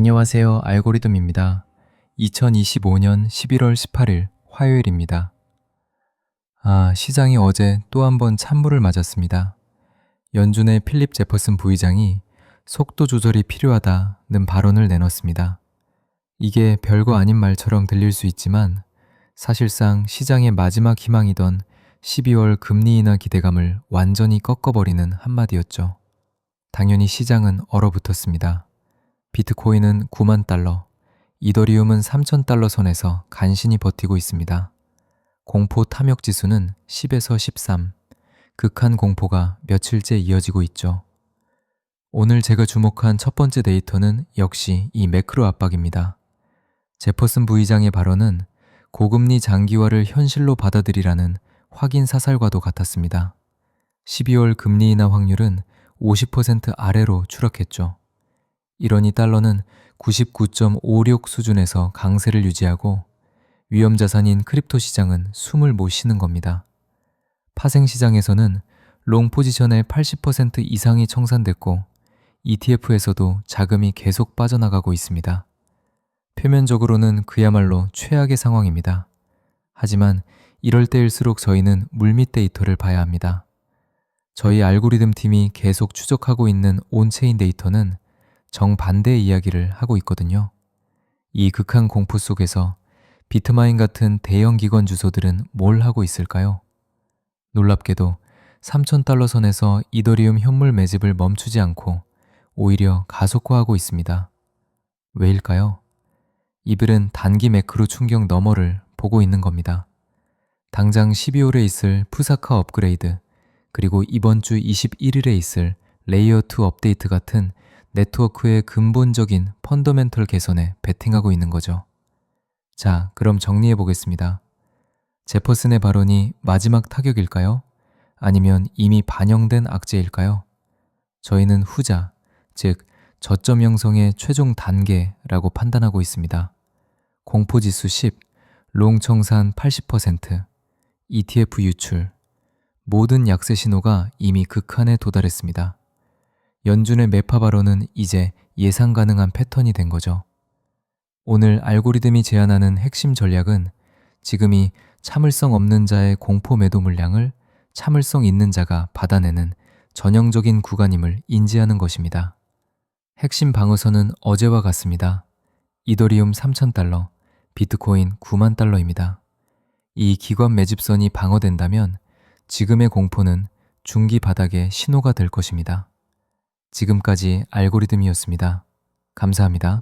안녕하세요. 알고리즘입니다. 2025년 11월 18일 화요일입니다. 아, 시장이 어제 또 한 번 찬물을 맞았습니다. 연준의 필립 제퍼슨 부의장이 속도 조절이 필요하다는 발언을 내놓습니다. 이게 별거 아닌 말처럼 들릴 수 있지만 사실상 시장의 마지막 희망이던 12월 금리 인하 기대감을 완전히 꺾어버리는 한마디였죠. 당연히 시장은 얼어붙었습니다. 비트코인은 9만 달러, 이더리움은 3천 달러 선에서 간신히 버티고 있습니다. 공포 탐욕 지수는 10에서 13, 극한 공포가 며칠째 이어지고 있죠. 오늘 제가 주목한 첫 번째 데이터는 역시 이 매크로 압박입니다. 제퍼슨 부의장의 발언은 고금리 장기화를 현실로 받아들이라는 확인 사살과도 같았습니다. 12월 금리 인하 확률은 50% 아래로 추락했죠. 이러니 달러는 99.56 수준에서 강세를 유지하고 위험 자산인 크립토 시장은 숨을 못 쉬는 겁니다. 파생 시장에서는 롱 포지션의 80% 이상이 청산됐고 ETF에서도 자금이 계속 빠져나가고 있습니다. 표면적으로는 그야말로 최악의 상황입니다. 하지만 이럴 때일수록 저희는 물밑 데이터를 봐야 합니다. 저희 알고리즘 팀이 계속 추적하고 있는 온체인 데이터는 정반대의 이야기를 하고 있거든요. 이 극한 공포 속에서 비트마인 같은 대형 기관 주소들은 뭘 하고 있을까요? 놀랍게도 3,000달러 선에서 이더리움 현물 매집을 멈추지 않고 오히려 가속화하고 있습니다. 왜일까요? 이들은 단기 매크로 충격 너머를 보고 있는 겁니다. 당장 12월에 있을 푸사카 업그레이드, 그리고 이번 주 21일에 있을 레이어 2 업데이트 같은 네트워크의 근본적인 펀더멘털 개선에 베팅하고 있는 거죠. 자, 그럼 정리해 보겠습니다. 제퍼슨의 발언이 마지막 타격일까요? 아니면 이미 반영된 악재일까요? 저희는 후자, 즉, 저점 형성의 최종 단계라고 판단하고 있습니다. 공포 지수 10, 롱 청산 80%, ETF 유출, 모든 약세 신호가 이미 극한에 도달했습니다. 연준의 매파 발언은 이제 예상 가능한 패턴이 된 거죠. 오늘 알고리즘이 제안하는 핵심 전략은 지금이 참을성 없는 자의 공포 매도 물량을 참을성 있는 자가 받아내는 전형적인 구간임을 인지하는 것입니다. 핵심 방어선은 어제와 같습니다. 이더리움 3,000달러, 비트코인 9만 달러입니다. 이 기관 매집선이 방어된다면 지금의 공포는 중기 바닥의 신호가 될 것입니다. 지금까지 알고리즘이었습니다. 감사합니다.